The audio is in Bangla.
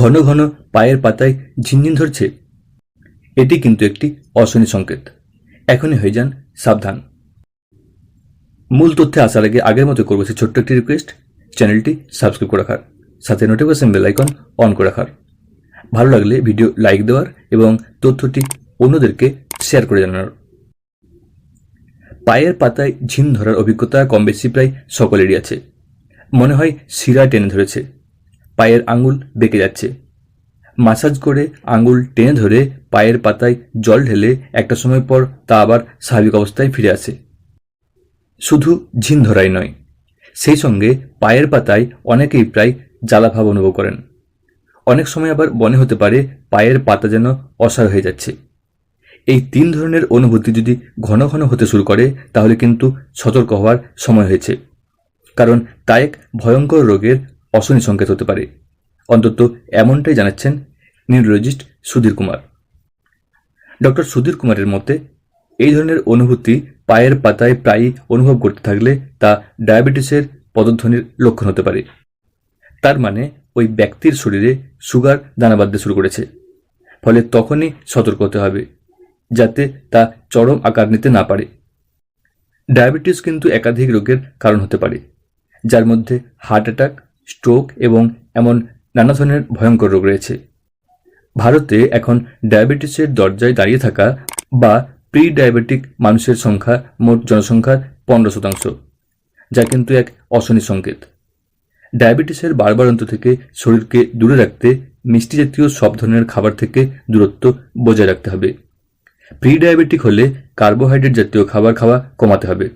ঘন ঘন পায়ের পাতায় ঝিনঝিন ধরছে। এটি কিন্তু একটি অশনি সংকেত। এখনই হয়ে যান সাবধান। মূল তথ্যে আসার আগে আগের মতো করব ছোট্ট একটি রিকোয়েস্ট চ্যানেলটি সাবস্ক্রাইব করে রাখার, সাথে নোটিফিকেশন বেল আইকন অন করে রাখার। ভালো লাগলে ভিডিও লাইক দেওয়ার এবং তথ্যটি অন্যদেরকে শেয়ার করে জানানোর। পায়ের পাতায় ঝিন ধরার অভিজ্ঞতা কম বেশি প্রায় সকলেরই আছে। মনে হয় শিরা টেনে ধরেছে। পায়ের আঙুল বেঁকে যাচ্ছে। মাসাজ করে আঙুল টেনে ধরে পায়ের পাতায় জল ঢেলে একটা সময় পর তা আবার স্বাভাবিক অবস্থায় ফিরে আসে। শুধু ঝিন ধরাই নয়, সেই সঙ্গে পায়ের পাতায় অনেকেই প্রায় জ্বালাভাব অনুভব করেন। অনেক সময় আবার মনে হতে পারে পায়ের পাতা যেন অসার হয়ে যাচ্ছে। এই তিন ধরনের অনুভূতি যদি ঘন ঘন হতে শুরু করে, তাহলে কিন্তু সতর্ক হওয়ার সময় হয়েছে। কারণ তা এক ভয়ঙ্কর রোগের অশনি সংকেত হতে পারে। অন্তত এমনটাই জানাচ্ছেন নিউরোলজিস্ট সুধীর কুমার। ডক্টর সুধীর কুমারের মতে, এই ধরনের অনুভূতি পায়ের পাতায় প্রায়ই অনুভব করতে থাকলে তা ডায়াবেটিসের পদধ্বনির লক্ষণ হতে পারে। তার মানে ওই ব্যক্তির শরীরে সুগার দানা বাঁধতে শুরু করেছে। ফলে তখনই সতর্ক হতে হবে, যাতে তা চরম আকার নিতে না পারে। ডায়াবেটিস কিন্তু একাধিক রোগের কারণ হতে পারে, যার মধ্যে হার্ট অ্যাটাক স্ট্রোক এবং এমন নানা ধরনের ভয়ঙ্কর রোগ রয়েছে। ভারতে এখন ডায়াবেটিসের দরজায় দাঁড়িয়ে থাকা বা প্রি ডায়াবেটিক মানুষের সংখ্যা মোট জনসংখ্যার পনেরো শতাংশ, যা কিন্তু এক অশনি সংকেত। ডায়াবেটিসের বারবারন্ত থেকে শরীরকে দূরে রাখতে মিষ্টি জাতীয় সব ধরনের খাবার থেকে দূরত্ব বজায় রাখতে হবে। প্রি ডায়াবেটিক হলে কার্বোহাইড্রেট জাতীয় খাবার খাওয়া কমাতে হবে।